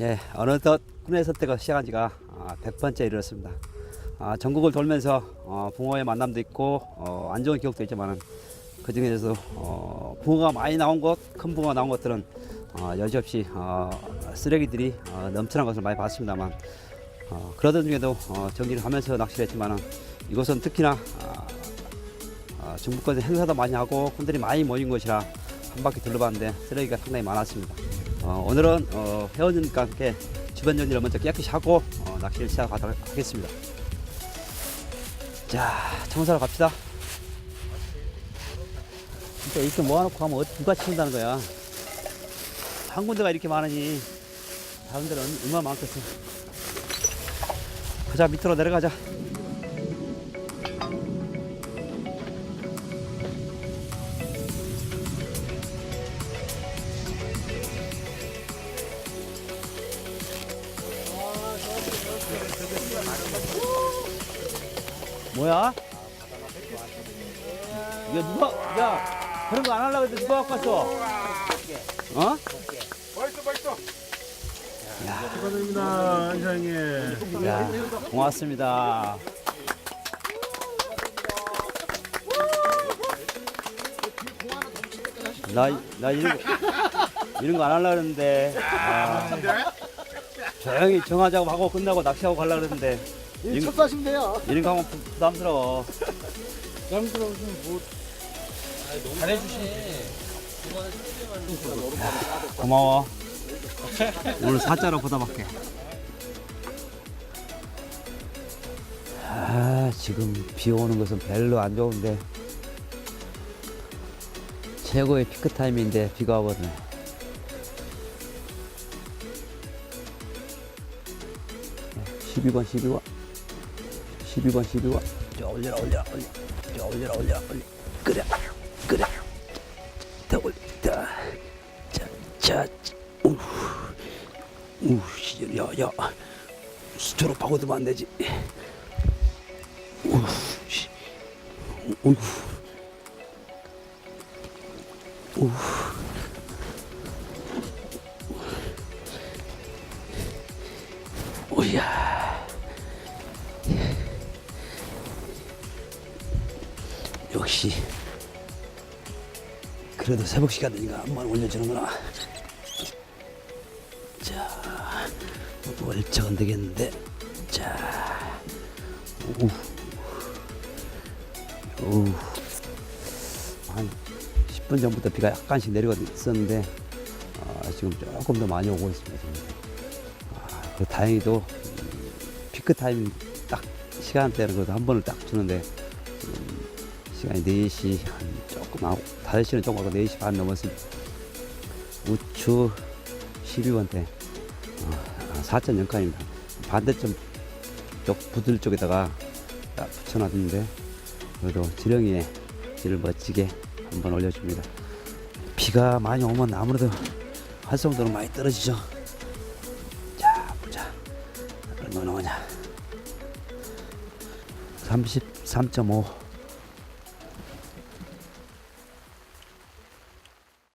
예, 어느덧 군의 선택을 시작한 지가 아, 100번째 이르렀습니다. 아, 전국을 돌면서 어, 붕어의 만남도 있고 어, 안 좋은 기억도 있지만 그 중에서도 어, 붕어가 많이 나온 곳, 큰 붕어가 나온 것들은 어, 여지없이 어, 쓰레기들이 어, 넘쳐난 것을 많이 봤습니다만 어, 그러던 중에도 어, 정리를 하면서 낚시를 했지만 이곳은 특히나 아, 아, 중부권에 행사도 많이 하고 분들이 많이 모인 곳이라 한 바퀴 둘러봤는데 쓰레기가 상당히 많았습니다. 어, 오늘은 어, 회원님과 함께 주변 정리를 먼저 깨끗이 하고 어, 낚시를 시작하도록 하겠습니다. 자, 청소하러 갑시다. 진짜 이렇게 모아놓고 가면 누가 치운다는 거야? 한 군데가 이렇게 많으니 다른 데는 얼마나 많겠어. 가자, 밑으로 내려가자. 뭐야? 이거 누가, 야, 그런 거 안 하려고 했는데 누가 갖고 왔어? 어? 맛있어 맛있어 축하드립니다, 안사장님. 야, 고맙습니다. 나, 나 이런 거, 이런 거 안 하려고 했는데. 아, 조용히 정하자고 하고 끝나고 낚시하고 가려고 그랬는데. 이런, 거- 첫사시면 돼요 이런 거 하면 부- 부담스러워. 부담스러우시면 뭐 고마워. 오늘 사자로 보답할게. 아, 지금 비 오는 것은 별로 안 좋은데 최고의 피크 타임인데 비가 와버리네. 네, 12번 12번 12번 12번. 저 올려라 올려라 올려 저 올려라 올려라 올려 그래 그래. 더 올려 자, 자, 우, 우, 씨, 야, 야, 수초로 파고들면 안 되지. 우, 씨, 우, 우, 오야. 역시 그래도 새벽 시간 되니까 한번 올려주는구나. 자, 월척은 되겠는데. 자, 우, 우. 한 10분 전부터 비가 약간씩 내리고 있었는데, 아, 지금 조금 더 많이 오고 있습니다. 아, 그 다행히도 음, 피크 타임 딱 시간대는 그래도 한 번을 딱 주는데, 시간이 4시 한 조금 아홉 5시는 조금 하고 4시 반 넘었습니다. 우추 12번대 어, 4.0칸입니다. 반대쪽 쪽 부들 쪽에다가 딱 붙여놨는데 그래도 지렁이에 질을 멋지게 한번 올려줍니다. 비가 많이 오면 아무래도 활성도는 많이 떨어지죠. 자 보자 얼마 나 오냐 33.5